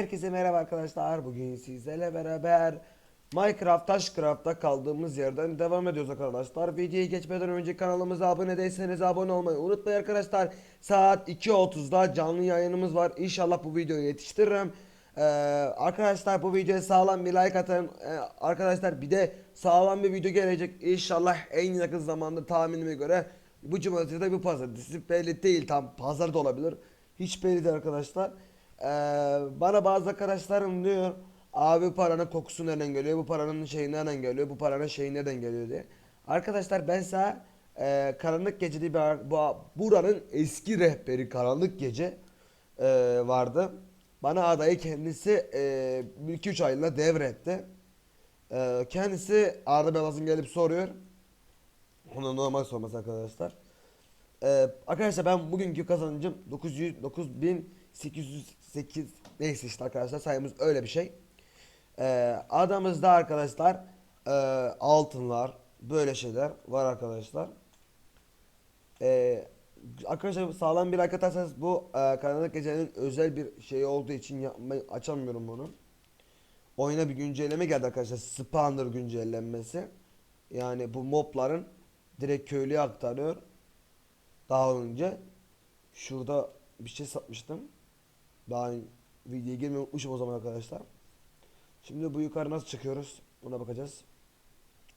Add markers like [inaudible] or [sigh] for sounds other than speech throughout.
Herkese merhaba arkadaşlar. Bugün sizlerle beraber Minecraft Taşcraft'ta kaldığımız yerden devam ediyoruz arkadaşlar. Videoya geçmeden önce kanalımıza abone değilseniz abone olmayı unutmayın arkadaşlar. Saat 2.30'da canlı yayınımız var. İnşallah bu videoyu yetiştiririm. Ee, arkadaşlar bu videoya sağlam bir like atın. Ee, arkadaşlar bir de sağlam bir video gelecek. İnşallah en yakın zamanda tahminime göre bu cumartesi de bu pazartesi belli değil tam pazar da olabilir. Hiç belli değil arkadaşlar. Ee, bana bazı arkadaşlarım diyor abi paranın kokusu nereden geliyor bu paranın şeyi nereden geliyor bu paranın şeyi nereden geliyor diye. Arkadaşlar ben size e, Karanlık Gece bir bu, buranın eski rehberi Karanlık Gece e, vardı. Bana adayı kendisi e, 2-3 aylığına devretti. E, kendisi Arda Belaz'ın gelip soruyor. Ona normal sorması arkadaşlar. Ee, arkadaşlar ben bugünkü kazancım 900 9808 neyse işte arkadaşlar sayımız öyle bir şey. Ee, adamızda arkadaşlar e, altınlar böyle şeyler var arkadaşlar. Ee, arkadaşlar sağlam bir like atarsanız bu e, karanlık gecenin özel bir şey olduğu için yapmayı açamıyorum bunu. Oyuna bir güncelleme geldi arkadaşlar. Spawner güncellenmesi. Yani bu mobların direkt köylüye aktarıyor. Daha önce şurada bir şey satmıştım. Daha videoya girmeyi unutmuşum o zaman arkadaşlar. Şimdi bu yukarı nasıl çıkıyoruz? Ona bakacağız.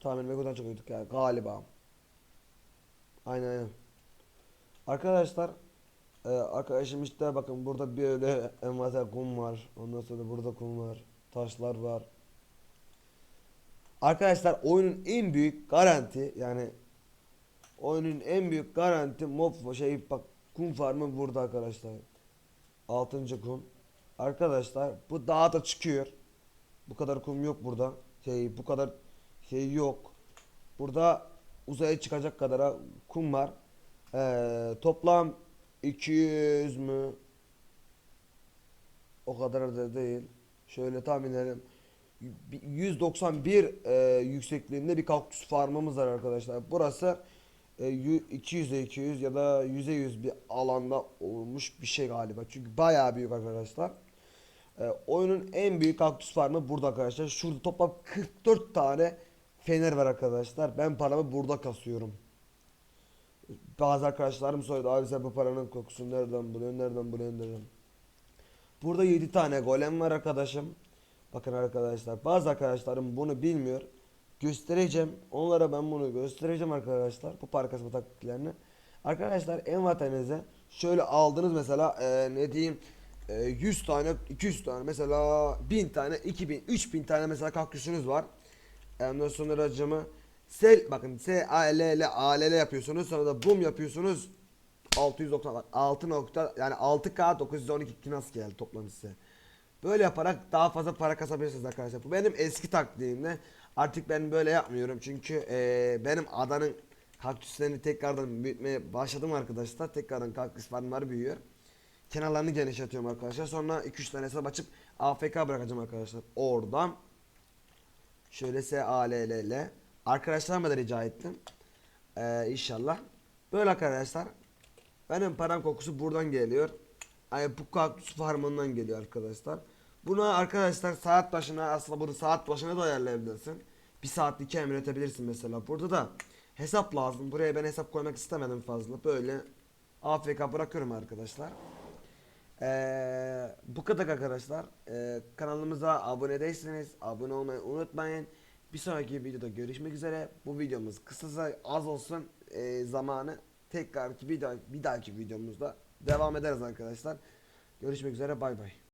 Tahmin Mego'dan çıkıyorduk yani galiba. Aynen aynen. Arkadaşlar e, arkadaşım işte bakın burada böyle [laughs] envantер kum var. Ondan sonra burada kum var. Taşlar var. Arkadaşlar oyunun en büyük garanti yani oyunun en büyük garanti mob şey bak kum farmı burada arkadaşlar. Altıncı kum. Arkadaşlar bu dağa da çıkıyor. Bu kadar kum yok burada. Şey bu kadar şey yok. Burada uzaya çıkacak kadar kum var. Ee, toplam 200 mü? O kadar da değil. Şöyle tahmin edelim. 191 e, yüksekliğinde bir kaktüs farmımız var arkadaşlar. Burası e, 200'e 200 ya da 100'e 100 bir alanda olmuş bir şey galiba. Çünkü bayağı büyük arkadaşlar. E, oyunun en büyük kaktüs farmı burada arkadaşlar. Şurada toplam 44 tane fener var arkadaşlar. Ben paramı burada kasıyorum. Bazı arkadaşlarım söyledi abi sen bu paranın kokusunu nereden buluyorsun nereden buluyorsun dedim. Burada 7 tane golem var arkadaşım. Bakın arkadaşlar bazı arkadaşlarım bunu bilmiyor. Göstereceğim. Onlara ben bunu göstereceğim arkadaşlar. Bu para kasma taktiklerini. Arkadaşlar envanterinize şöyle aldınız mesela e, ne diyeyim e, 100 tane 200 tane mesela 1000 tane 2000 3000 tane mesela kaktüsünüz var. Ondan sonra racımı sel bakın S A L L A L L yapıyorsunuz sonra da boom yapıyorsunuz 690 bak 6 nokta yani 6K 912 nasıl geldi toplam size. Böyle yaparak daha fazla para kasabilirsiniz arkadaşlar. Bu benim eski taktiğimde. Artık ben böyle yapmıyorum çünkü eee, benim adanın kaktüslerini tekrardan büyütmeye başladım arkadaşlar. Tekrardan kaktüs farmları büyüyor. Kenarlarını genişletiyorum arkadaşlar. Sonra 2-3 tane hesap açıp AFK bırakacağım arkadaşlar. Oradan şöyle S A L L L arkadaşlarıma da rica ettim. Eee inşallah. Böyle arkadaşlar. Benim param kokusu buradan geliyor. Yani bu kaktüs farmından geliyor arkadaşlar. Buna arkadaşlar saat başına aslında bunu saat başına da ayarlayabilirsin. Bir saatlik emir üretebilirsin mesela. Burada da hesap lazım. Buraya ben hesap koymak istemedim fazla. Böyle AFK bırakıyorum arkadaşlar. Ee, bu kadar arkadaşlar. Ee, kanalımıza abone değilseniz abone olmayı unutmayın. Bir sonraki videoda görüşmek üzere. Bu videomuz kısasa az olsun ee, zamanı tekrar bir, daha, bir dahaki videomuzda devam ederiz arkadaşlar. Görüşmek üzere bay bay.